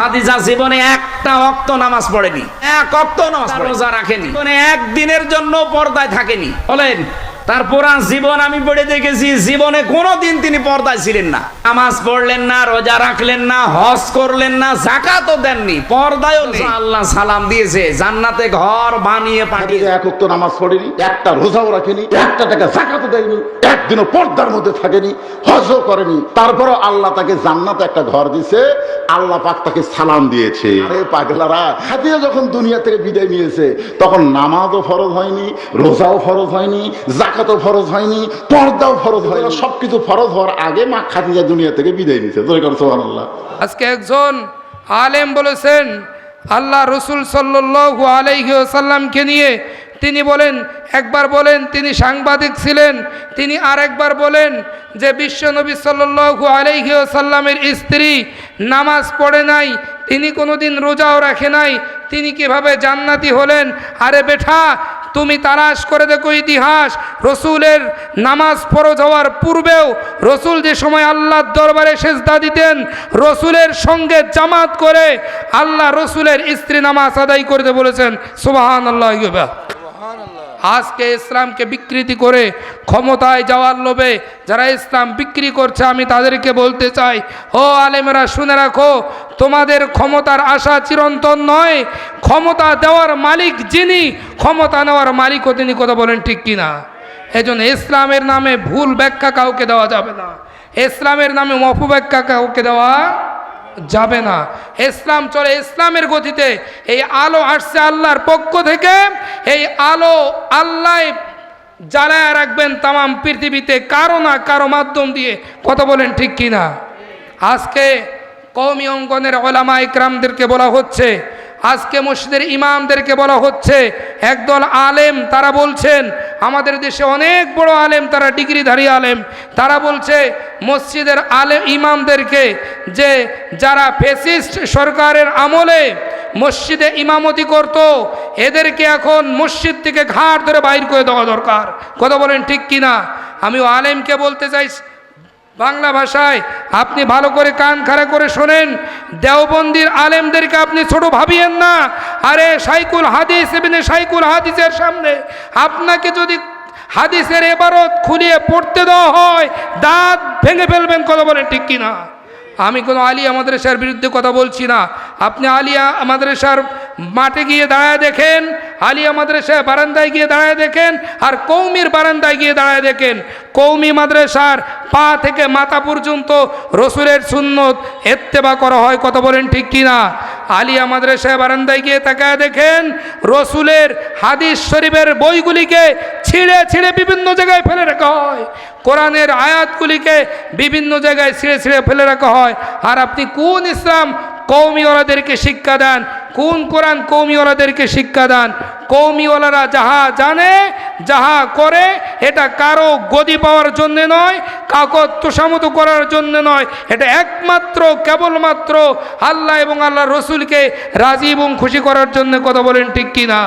খাদিজা জীবনে একটা অক্ত নামাজ পড়েনি। এক অক্ত নামাজ রোজা রাখেনি। মানে একদিনের জন্য পর্দায় থাকেনি। বলেন তার পুরা জীবন আমি পড়ে দেখেছি জীবনে কোনোদিন তিনি পর্দায় ছিলেন না। নামাজ পড়লেন না রোজা রাখলেন না হজ করলেন না জাকাতও দেননি পর্দায়ও নেই। আল্লাহ সালাম দিয়েছে জান্নাতে ঘর বানিয়ে পাঠিয়ে এক উক্ত নামাজ পড়েনি একটা রোজাও রাখেনি একটা টাকা জাকাতও দেয়নি একদিনও পর্দার মধ্যে থাকেনি হজও করেনি। তারপরও আল্লাহ তাকে জান্নাতে একটা ঘর দিছে আল্লাহ পাক তাকে সালাম দিয়েছে। আরে পাগলারা খাদিজা যখন দুনিয়া থেকে বিদায় নিয়েছে তখন নামাজও ফরজ হয়নি রোজাও ফরজ হয়নি জাকাতও ফরজ হয়নি, পর্দাও ফরজ হয়নি, সবকিছু ফরজ হওয়ার আগে মা খাদিজা দুনিয়া থেকে বিদায় সুবহানাল্লাহ। আজকে একজন আলেম বলেছেন, আল্লাহ রসুল সাল্লু আলাইসাল্লামকে নিয়ে তিনি বলেন, একবার বলেন তিনি সাংবাদিক ছিলেন, তিনি আরেকবার বলেন যে বিশ্বনবী সাল্লু আলাইসাল্লামের স্ত্রী নামাজ পড়ে নাই, তিনি কোনোদিন রোজাও রাখে নাই, তিনি কীভাবে জান্নাতি হলেন? আরে বেঠা তুমি তালাশ করে দেখো ইতিহাস। রসুলের নামাজ ফরজ হওয়ার পূর্বেও রসুল যে সময় আল্লাহর দরবারে সেজদা দিতেন, রসুলের সঙ্গে জামাত করে আল্লাহ রসুলের স্ত্রী নামাজ আদায় করতে বলেছেন সুবাহান আল্লাহ আজকে ইসলামকে বিকৃতি করে ক্ষমতায় যাওয়ার লোভে যারা ইসলাম বিক্রি করছে, আমি তাদেরকে বলতে চাই, ও আলেমেরা শুনে রাখো, তোমাদের ক্ষমতার আশা চিরন্তন নয়। ক্ষমতা দেওয়ার মালিক যিনি, ক্ষমতা নেওয়ার মালিকও তিনি, কথা বলেন ঠিক কিনা? এজন্য ইসলামের নামে ভুল ব্যাখ্যা কাউকে দেওয়া যাবে না। ইসলামের নামে অপব্যাখ্যা কাউকে দেওয়া যাবে না। ইসলাম চলে ইসলামের গতিতে। এই আলো আসছে আল্লাহর পক্ষ থেকে। এই আলো আল্লাহ জ্বালায় রাখবেন তামাম পৃথিবীতে কারও না কারও মাধ্যম দিয়ে। কথা বলেন ঠিক কিনা আজকে কৌমি অঙ্গনের ওলামা ইকরামদেরকে বলা হচ্ছে, আজকে মসজিদের ইমামদেরকে বলা হচ্ছে, একদল আলেম তারা বলছেন আমাদের দেশে অনেক বড় আলেম, তারা ডিগ্রিধারী আলেম। তারা বলছে, মসজিদের আলেম ইমামদেরকে যে যারা ফেসিস্ট সরকারের আমলে মসজিদে ইমামতি করত, এদেরকে এখন মসজিদ থেকে ঘাট ধরে বাইর করে দেওয়া দরকার। কথা বলেন ঠিক কিনা? আমিও আলেমকে বলতে চাই বাংলা ভাষায় আপনি ভালো করে কান খাড়া করে শোনেন। দেওবন্দির আলেমদেরকে আপনি ছোট ভাবিয়েন না। আরে সাইকুল হাদিস এমনি সাইকুল হাদিসের সামনে আপনাকে যদি হাদিসের এবারত খুলিয়ে পড়তে দেওয়া হয়, দাঁত ভেঙে ফেলবেন কথা বলেন ঠিক কিনা? আমি কোনো আলিয়া মাদ্রাসার বিরুদ্ধে কথা বলছি না। আপনি আলিয়া মাদ্রাসার মাঠে গিয়ে দাঁড়ায় দেখেন আলিয়া মাদ্রাসায় বারান্দায় গিয়ে দাঁড়ায় দেখেন আর কৌমির বারান্দায় গিয়ে দাঁড়ায় দেখেন। কৌমি মাদ্রাসার পা থেকে মাথা পর্যন্ত রসুলের সুন্নত এত্তেবা করা হয়, কথা বলেন ঠিক কিনা? আলিয়া মাদ্রাসায় বারান্দায় গিয়ে তাকায় দেখেন, রসুলের হাদিস শরীফের বইগুলিকে ছিঁড়ে ছিঁড়ে বিভিন্ন জায়গায় ফেলে রাখা হয়। কোরআনের আয়াতগুলিকে বিভিন্ন জায়গায় ছিঁড়ে ছিঁড়ে ফেলে রাখা হয়। আর আপনি কোন ইসলাম কৌমি কৌমিওয়ালাদেরকে শিক্ষা দেন? কোন কোরআন কৌমিওয়ালাদেরকে শিক্ষা দান? কৌমিওয়ালারা যাহা জানে, যাহা করে, এটা কারও গদি পাওয়ার জন্য নয় কাকত তোষামত করার জন্য নয়। এটা একমাত্র, কেবলমাত্র আল্লাহ এবং আল্লাহ রসুলকে রাজি এবং খুশি করার জন্য কথা বলেন ঠিক কিনা?